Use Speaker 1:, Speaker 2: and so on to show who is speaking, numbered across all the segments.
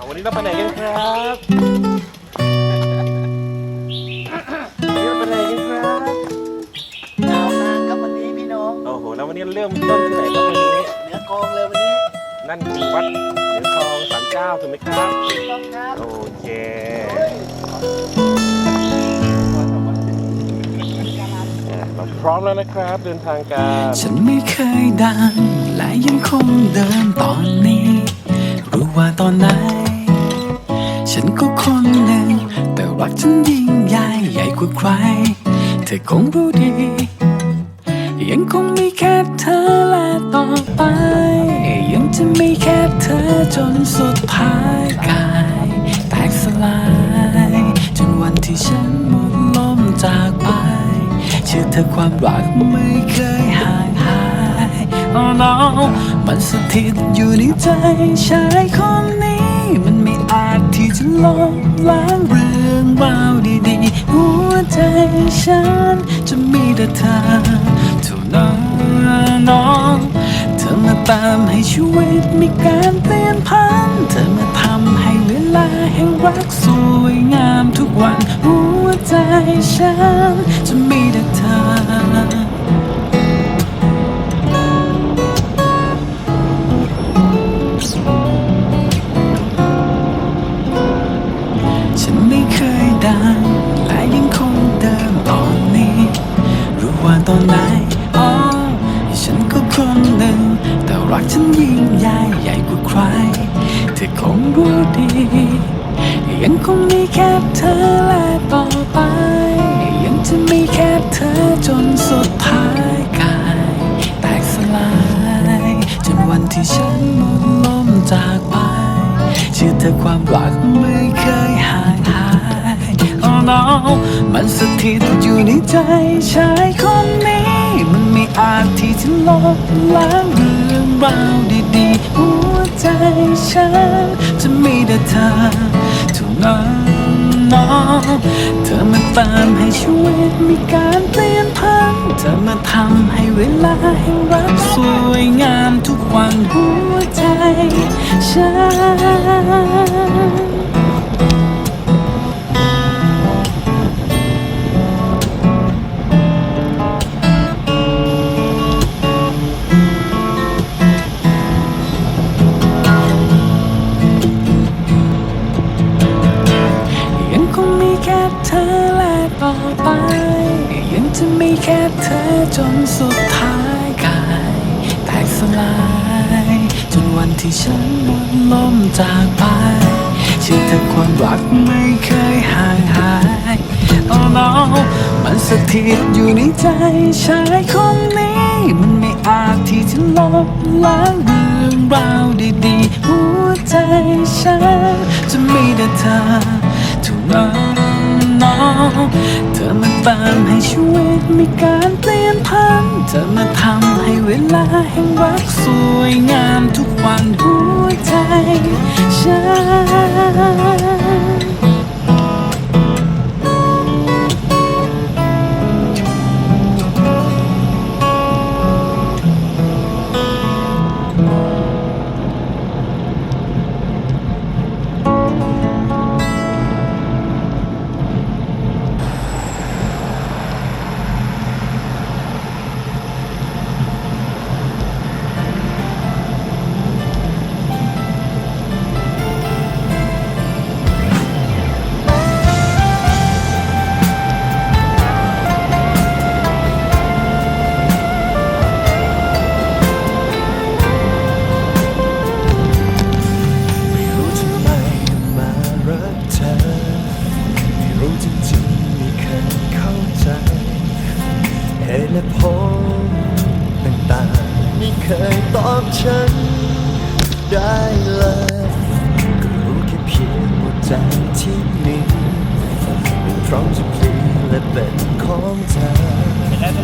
Speaker 1: อะวันนี้เราไปไหนกันครับวันนี้เราไปไหนกันครับ
Speaker 2: ยาวนานครับวันนี้พี่น้อง
Speaker 1: โอ้โห แล้ววันนี้เริ่มต้นที่ไหนครับวันนี้
Speaker 2: เหนือกองเลยวันนี้
Speaker 1: นั่นคือวัดเหรียญทองสามเจ้าถูกไหมครับ
Speaker 2: ถูกต้องครับ
Speaker 1: โอเค
Speaker 2: เฮ้ย
Speaker 1: อะเราพร้อมแล้วนะครับ เดินทางกัน
Speaker 3: ฉันไม่เคยดังและยังคงเดินตอนนี้ รู้ว่าตอนไหน ฉันก็คนหนึ่ง แต่รักฉันยิ่งใหญ่ใหญ่กว่าใคร เธอคงรู้ดี ยังคงมีแค่เธอและต่อไป ยังจะมีแค่เธอจนสุดท้ายกาย แตกสลาย จนวันที่ฉันหมดลมจากไป เชื่อเธอความรักไม่เคยห่างหาย Oh no มันสถิตอยู่ในใจชายคนนี้มันไม่อาจ จะลบล้างเรื่องราวดีๆ หัวใจฉันจะมีแต่เธอเท่านั้นน้องเธอมาตามให้ชีวิตมีการเปลี่ยนพันเธอมาทำให้เวลาแห่งรักสวยงามทุกวัน หัวใจฉันจะมีแต่ เดังและยังคงเดิมตอนนี้รู้ว่าตอนไหนอ๋อฉันก็คนหนึ่ง แต่รักฉันยิ่งใหญ่ใหญ่กว่าใครเธอคงรู้ดียังคงมีแค่เธอและต่อไป ยังจะมีแค่เธอจนสุดท้ายกายแตกสลาย จนวันที่ฉันหมดลมจากไปเชื่อเธอความรักไม่เคย Oh no มันสถิตอยู่ในใจชายคนนี้ มันไม่อาจที่จะลบล้างเรื่องราวดีๆ หัวใจฉันจะมีแต่เธอเท่านั้นน้องเธอมาตามให้ชีวิตมีการเปลี่ยนพันเธอมาทำให้เวลาแห่งรักสวยงามทุกวันหัวใจฉัน อไป ยังจะมีแค่เธอจนสุดท้ายกาย แตกสลาย จนวันที่ฉันหมดลมจากไปเชื่อเธอความรักไม่เคยห่างหาย Oh no มันสถิตอยู่ในใจชายคนนี้ มันไม่อาจที่จะลบล้างเรื่องราวดีๆ หัวใจฉันจะมีแต่เธอเท่านั้น เธอมาตามให้ชีวิตมีการเปลี่ยนพันเธอมาทำให้เวลาแห่งรักสวยงามทุกวันหัวใจฉัน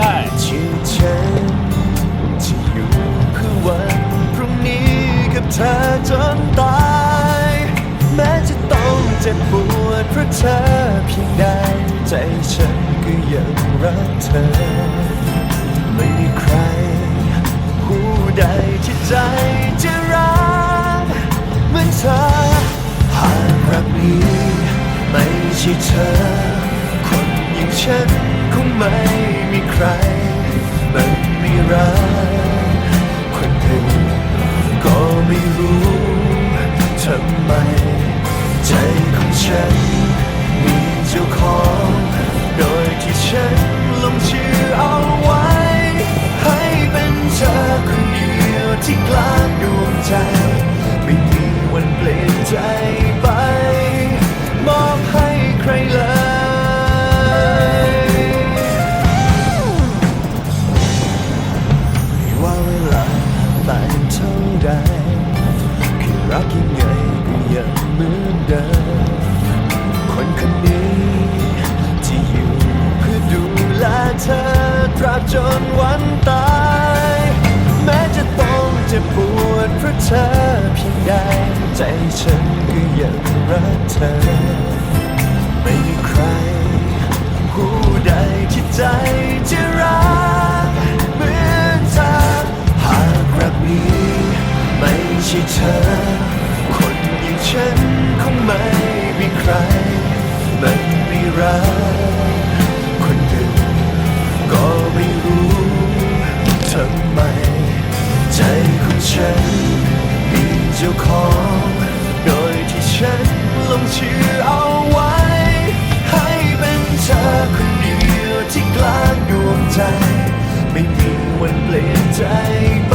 Speaker 4: ได้ชื่อฉันจะอยู่เพื่อวันพรุ่งนี้กับเธอจนตาย แม้จะต้องเจ็บปวดเพราะเธอเพียงใดใจฉันก็ยังรักเธอ ไม่มีใคร ผู้ใดที่ใจจะรักเหมือนเธอหากรักนี้ไม่ใช่เธอ คนอย่างฉันคงไม่ มีใครมันไม่รักคนอื่นก็ไม่รู้ทำไม ใจของฉัน มีเจ้าของ โดยที่ฉันลงชื่อเอาไว้ ให้เป็นเธอคนเดียวที่กลางดวงใจ ไม่มีวันเปลี่ยนใจ เธอตราบจนวันตาย แม้จะต้องเจ็บปวดเพราะเธอเพียงใด ใจฉันก็ยังรักเธอ ไม่มีใคร ผู้ใดที่ใจจะรัก เจ้าของ โดยที่ฉันลงชื่อเอาไว้ ให้เป็นเธอคนเดียวที่กลางดวงใจ ไม่มีวันเปลี่ยนใจไป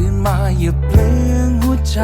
Speaker 5: คืนมาอย่าเปลืองหัวใจ